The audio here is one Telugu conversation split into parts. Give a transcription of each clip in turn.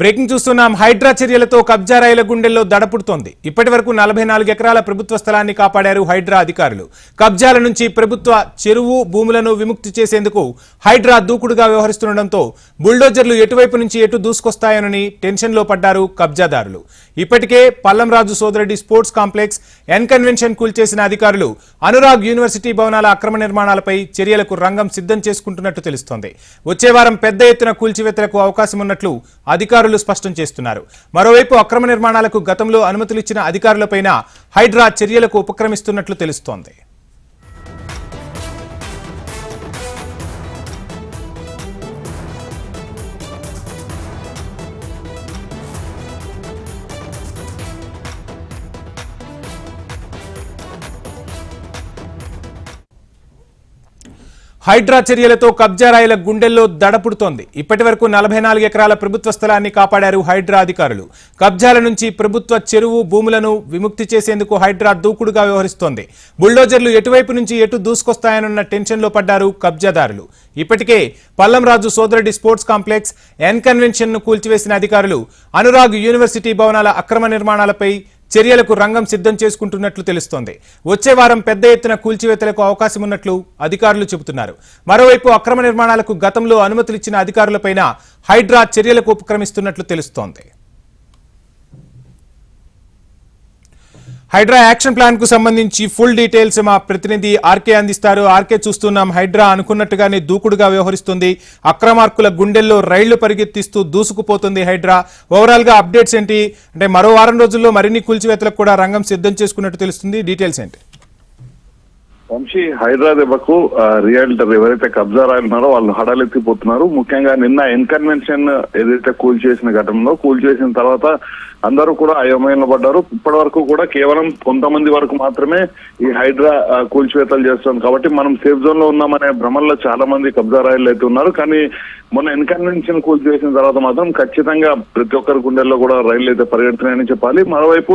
బ్రేకింగ్ చూస్తున్నాం. హైడ్రా చర్యలతో కబ్జా రైల గుండెల్లో దడపుడుతోంది. ఇప్పటి వరకు నలభై నాలుగు ఎకరాల ప్రభుత్వ స్థలాన్ని కాపాడారు హైడ్రా అధికారులు. కబ్జాల నుంచి ప్రభుత్వ చెరువు భూములను విముక్తి చేసేందుకు హైడ్రా దూకుడుగా వ్యవహరిస్తుండటంతో బుల్డోజర్లు ఎటువైపు నుంచి ఎటు దూసుకొస్తాయోనని టెన్షన్లో పడ్డారు కబ్జాదారులు. ఇప్పటికే Pallamraju Sodareddy sports complex N convention కూల్చేసిన అధికారులు అనురాగ్ యూనివర్సిటీ భవనాల అక్రమ నిర్మాణాలపై చర్యలకు రంగం సిద్ధం చేసుకుంటున్నట్టు తెలుస్తోంది. వచ్చే వారం పెద్ద ఎత్తున కూల్చివేతలకు అవకాశం ఉన్నట్లు అధికారులు స్పష్టం చేస్తున్నారు. మరోవైపు అక్రమ నిర్మాణాలకు గతంలో అనుమతులు ఇచ్చిన అధికారులపైన హైడ్రా చర్యలకు ఉపక్రమిస్తున్నట్లు తెలుస్తోంది. హైడ్రా చర్యలతో కబ్జారాయల గుండెల్లో దడపుడుతోంది. ఇప్పటి వరకు నలభై నాలుగు ఎకరాల ప్రభుత్వ స్థలాన్ని కాపాడారు హైడ్రా అధికారులు. కబ్జాల నుంచి ప్రభుత్వ చెరువు భూములను విముక్తి చేసేందుకు హైడ్రా దూకుడుగా వ్యవహరిస్తోంది. బుల్డోజర్లు ఎటువైపు నుంచి ఎటు దూసుకొస్తాయనున్న టెన్షన్లో పడ్డారు కబ్జాదారులు. ఇప్పటికే Pallamraju Sodareddy sports complex N కన్వెన్షన్ను కూల్చివేసిన అధికారులు అనురాగ్ యూనివర్సిటీ భవనాల అక్రమ నిర్మాణాలపై చర్యలకు రంగం సిద్ధం చేసుకుంటున్నట్లు తెలుస్తోంది. వచ్చే వారం పెద్ద ఎత్తున కూల్చివేతలకు అవకాశం ఉన్నట్లు అధికారులు చెబుతున్నారు. మరోవైపు అక్రమ నిర్మాణాలకు గతంలో అనుమతులిచ్చిన అధికారులపైన హైడ్రా చర్యలకు ఉపక్రమిస్తున్నట్లు తెలుస్తోంది. హైడ్రా యాక్షన్ ప్లాన్కు సంబంధించి ఫుల్ డీటెయిల్స్ మా ప్రతినిధి ఆర్కే అందిస్తారు. ఆర్కే చూస్తున్నాం హైడ్రా అనుకున్నట్టుగానే దూకుడుగా వ్యవహరిస్తుంది. అక్రమార్కుల గుండెల్లో రైళ్ళు పరిగెత్తిస్తూ దూసుకుపోతుంది హైడ్రా. ఓవరాల్గా అప్డేట్స్ ఏంటి? అంటే మరో వారం రోజుల్లో మరిన్ని కూల్చివేతలకు కూడా రంగం సిద్ధం చేసుకున్నట్టు తెలుస్తుంది. డీటెయిల్స్ ఏంటి? వంశీ హైదరాబాద్ రియల్టర్ ఎవరైతే కబ్జా రాయలున్నారో వాళ్ళు హడలెత్తిపోతున్నారు. ముఖ్యంగా నిన్న ఎన్కన్వెన్షన్ ఏదైతే కూల్ చేసిన ఘటనలో కూల్ చేసిన తర్వాత అందరూ కూడా అయోమయంలో పడ్డారు. ఇప్పటి వరకు కూడా కేవలం కొంతమంది వరకు మాత్రమే ఈ హైడ్రా కూల్చివేతలు చేస్తాం కాబట్టి మనం సేఫ్ జోన్లో ఉన్నామనే భ్రమల్లో చాలా మంది కబ్జారాయిలు అయితే ఉన్నారు. కానీ మొన్న ఎన్కన్వెన్షన్ కూల్చివేసిన చేసిన తర్వాత మాత్రం ఖచ్చితంగా ప్రతి ఒక్కరి గుండెల్లో కూడా రైళ్ళు అయితే పరిగెడుతున్నాయని చెప్పాలి. మరోవైపు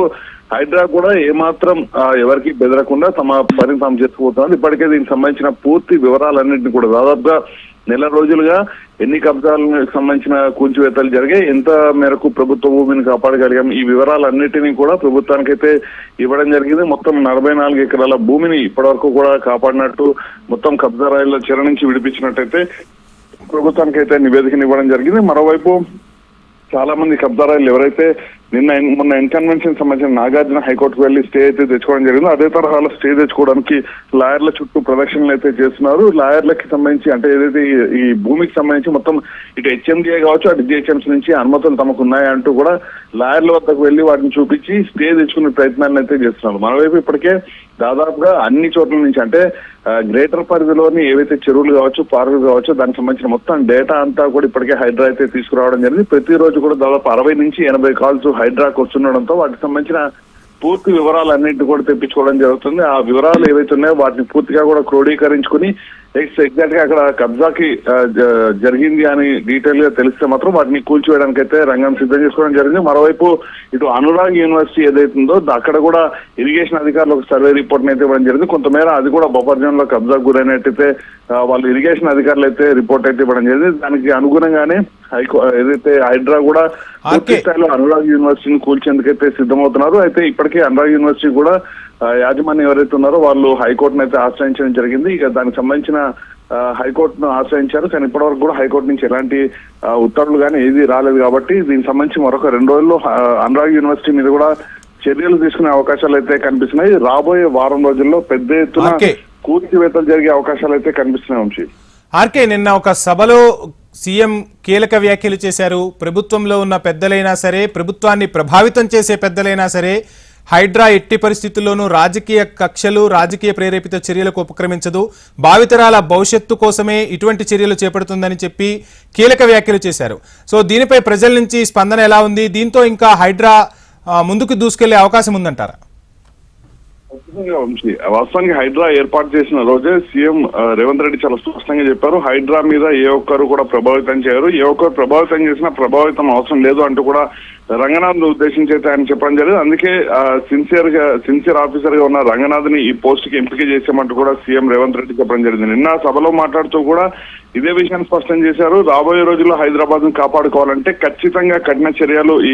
హైడ్రా కూడా ఏమాత్రం ఎవరికి బెదరకుండా తమ పని తాము చేసుకుపోతున్నారు. ఇప్పటికే దీనికి సంబంధించిన పూర్తి వివరాలన్నింటినీ కూడా దాదాపుగా నెల రోజులుగా ఎన్ని కబ్జాలకు సంబంధించిన కూల్చివేతలు జరిగాయి. ఎంత మేరకు ప్రభుత్వ భూమిని కాపాడగలిగాం. ఈ వివరాలన్నిటినీ కూడా ప్రభుత్వానికైతే ఇవ్వడం జరిగింది. మొత్తం నలభై నాలుగు ఎకరాల భూమిని ఇప్పటివరకు కూడా కాపాడినట్టు మొత్తం కబ్జా రాయిల చెర నుంచి విడిపించినట్టయితే ప్రభుత్వానికైతే నివేదికను ఇవ్వడం జరిగింది. మరోవైపు చాలా మంది కబ్జారాయిలు ఎవరైతే నిన్న మొన్న ఇన్కన్వెన్షన్ సంబంధించిన నాగార్జున హైకోర్టుకు వెళ్ళి స్టే అయితే తెచ్చుకోవడం జరిగిందో. అదే తరహాలో స్టే తెచ్చుకోవడానికి లాయర్ల చుట్టూ ప్రదక్షిణలు అయితే చేస్తున్నారు. లాయర్లకి సంబంధించి అంటే ఏదైతే ఈ- భూమికి సంబంధించి మొత్తం ఇటు హెచ్ఎండిఏ కావచ్చు అటు జిహెచ్ఎంసీ నుంచి అనుమతులు తమకు ఉన్నాయంటూ కూడా లాయర్ల వద్దకు వెళ్ళి వాటిని చూపించి స్టే తెచ్చుకునే ప్రయత్నాలను అయితే చేస్తున్నారు. మరోవైపు ఇప్పటికే దాదాపుగా అన్ని చోట్ల నుంచి అంటే గ్రేటర్ పరిధిలోని ఏవైతే చెరువులు కావచ్చు పార్కులు కావచ్చు దానికి సంబంధించిన మొత్తం డేటా అంతా కూడా ఇప్పటికే హైడ్రా అయితే తీసుకురావడం జరిగింది. ప్రతిరోజు కూడా దాదాపు అరవై నుంచి ఎనభై కాల్స్ హైడ్రాకు వస్తుండడంతో వాటికి సంబంధించిన పూర్తి వివరాలన్నింటినీ కూడా తెప్పించుకోవడం జరుగుతుంది. ఆ వివరాలు ఏవైతే ఉన్నాయో వాటిని పూర్తిగా కూడా క్రోడీకరించుకుని ఎగ్జాక్ట్గా అక్కడ కబ్జాకి జ- జరిగింది అని డీటెయిల్గా తెలిస్తే మాత్రం వాటిని కూల్చివేయడానికి అయితే రంగం సిద్ధం చేసుకోవడం జరిగింది. మరోవైపు ఇటు అనురాగ్ యూనివర్సిటీ ఏదైతుందో అక్కడ కూడా ఇరిగేషన్ అధికారులు ఒక సర్వే రిపోర్ట్ అయితే ఇవ్వడం జరిగింది. కొంతమేర అది కూడా బఫర్ కబ్జాకు గురైనట్టయితే వాళ్ళు ఇరిగేషన్ అధికారులు అయితే రిపోర్ట్ అయితే ఇవ్వడం జరిగింది. దానికి అనుగుణంగానే హైకో ఏదైతే హైడ్రా కూడా పూర్తి. స్థాయిలో అనురాగ్ యూనివర్సిటీని కూల్చేందుకైతే సిద్ధమవుతున్నారు అయితే ఇప్పటికే అనురాగ్ యూనివర్సిటీ కూడా యాజమాన్యం ఎవరైతే ఉన్నారో వాళ్ళు హైకోర్టును అయితే ఆశ్రయించడం జరిగింది ఇక దానికి సంబంధించిన హైకోర్టును ఆశ్రయించారు కానీ ఇప్పటివరకు కూడా హైకోర్టు నుంచి ఎలాంటి ఉత్తర్వులు కానీ ఏది రాలేదు కాబట్టి దీనికి సంబంధించి మరొక రెండు రోజుల్లో అనురాగ్ యూనివర్సిటీ మీద కూడా చర్యలు తీసుకునే అవకాశాలు అయితే కనిపిస్తున్నాయి రాబోయే వారం రోజుల్లో పెద్ద ఎత్తున Okay. కూల్చివేతలు జరిగే అవకాశాలు అయితే కనిపిస్తున్నాయి వంశీ ఆర్కే నిన్న ఒక సభలో సీఎం కీలక వ్యాఖ్యలు చేశారు. ప్రభుత్వంలో ఉన్న పెద్దలైనా సరే ప్రభుత్వాన్ని ప్రభావితం చేసే పెద్దలైనా సరే హైడ్రా ఎట్టి పరిస్థితుల్లోనూ రాజకీయ కక్షలు రాజకీయ ప్రేరేపిత చర్యలకు ఉపక్రమించదు. భావితరాల భవిష్యత్తు కోసమే ఇటువంటి చర్యలు చేపడుతుందని చెప్పి కీలక వ్యాఖ్యలు చేశారు. సో దీనిపై ప్రజల నుంచి స్పందన ఎలా ఉంది? దీంతో ఇంకా హైడ్రా ముందుకు దూసుకెళ్ళే అవకాశం ఉందంటారా? ఖచ్చితంగా వంశీ వాస్తవానికి హైడ్రా ఏర్పాటు చేసిన రోజే సీఎం రేవంత్ రెడ్డి చాలా స్పష్టంగా చెప్పారు. హైడ్రా మీద ఏ ఒక్కరు కూడా ప్రభావితం చేయరు. ఏ ఒక్కరు ప్రభావితం చేసినా ప్రభావితం అవసరం లేదు అంటూ కూడా రంగనాథ్ ఉద్దేశించి అయితే ఆయన చెప్పడం జరిగింది. అందుకే సిన్సియర్గా సిన్సియర్ ఆఫీసర్గా ఉన్న రంగనాథ్ని ఈ పోస్ట్కి ఎంపిక చేసామంటూ కూడా సీఎం రేవంత్ రెడ్డి చెప్పడం జరిగింది. నిన్న సభలో మాట్లాడుతూ కూడా ఇదే విషయాన్ని స్పష్టం చేశారు. రాబోయే రోజుల్లో హైదరాబాద్ను కాపాడుకోవాలంటే ఖచ్చితంగా కఠిన చర్యలు ఈ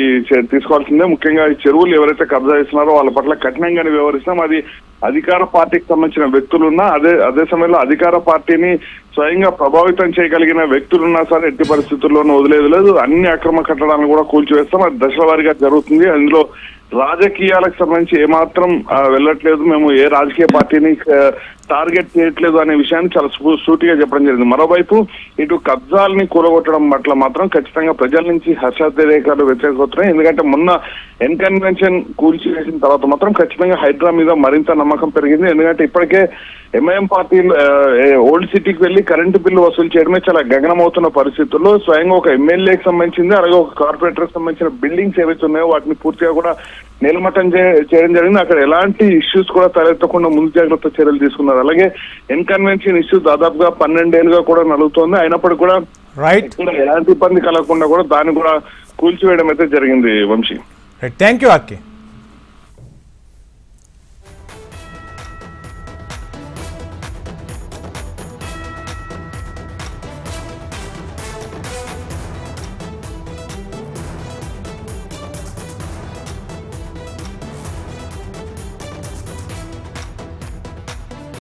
తీసుకోవాల్సిందే. ముఖ్యంగా ఈ చెరువులు ఎవరైతే కబ్జా చేస్తున్నారో వాళ్ళ పట్ల కఠినంగానే వ్యవహరిస్తాం. అది అధికార పార్టీకి సంబంధించిన వ్యక్తులున్నా అదే అదే సమయంలో అధికార పార్టీని స్వయంగా ప్రభావితం చేయగలిగిన వ్యక్తులున్నా సరే ఎట్టి పరిస్థితుల్లోనూ వదిలేదు. లేదు అన్ని అక్రమ కట్టడాలను కూడా కూల్చివేస్తాం. అది దశల వారీగా జరుగుతుంది. అందులో రాజకీయాలకు సంబంధించి ఏమాత్రం వెళ్ళట్లేదు. మేము ఏ రాజకీయ పార్టీని టార్గెట్ చేయట్లేదు అనే విషయాన్ని చాలా సూటిగా చెప్పడం జరిగింది. మరోవైపు ఇటు కబ్జాల్ని కూలగొట్టడం పట్ల మాత్రం ఖచ్చితంగా ప్రజల నుంచి హర్షాతిరేకాలు వ్యతిరేకవుతున్నాయి ఎందుకంటే మొన్న ఎన్కన్వెన్షన్ కూల్చివేసిన తర్వాత మాత్రం ఖచ్చితంగా హైడ్రా మీద మరింత నమ్మకం పెరిగింది. ఎందుకంటే ఇప్పటికే ఎంఐఎం పార్టీ ఓల్డ్ సిటీకి వెళ్ళి కరెంటు బిల్లు వసూలు చేయడమే చాలా గగనమవుతున్న పరిస్థితుల్లో స్వయంగా ఒక ఎమ్మెల్యేకి సంబంధించింది అలాగే ఒక కార్పొరేటర్ సంబంధించిన బిల్డింగ్స్ ఏవైతే ఉన్నాయో వాటిని పూర్తిగా కూడా నిలమట్టం చే- చేయడం జరిగింది. అక్కడ ఎలాంటి ఇష్యూస్ కూడా తలెత్తకుండా ముందు జాగ్రత్త చర్యలు తీసుకున్నారు. అలాగే ఎన్ కన్వెన్షన్ ఇష్యూ దాదాపుగా పన్నెండేళ్ళుగా కూడా నలుగుతోంది అయినప్పటికీ కూడా రైట్ ఎలాంటి ఇబ్బంది కలగకుండా కూడా దాన్ని కూడా కూల్చివేయడం అయితే జరిగింది వంశీ. Thank you Akki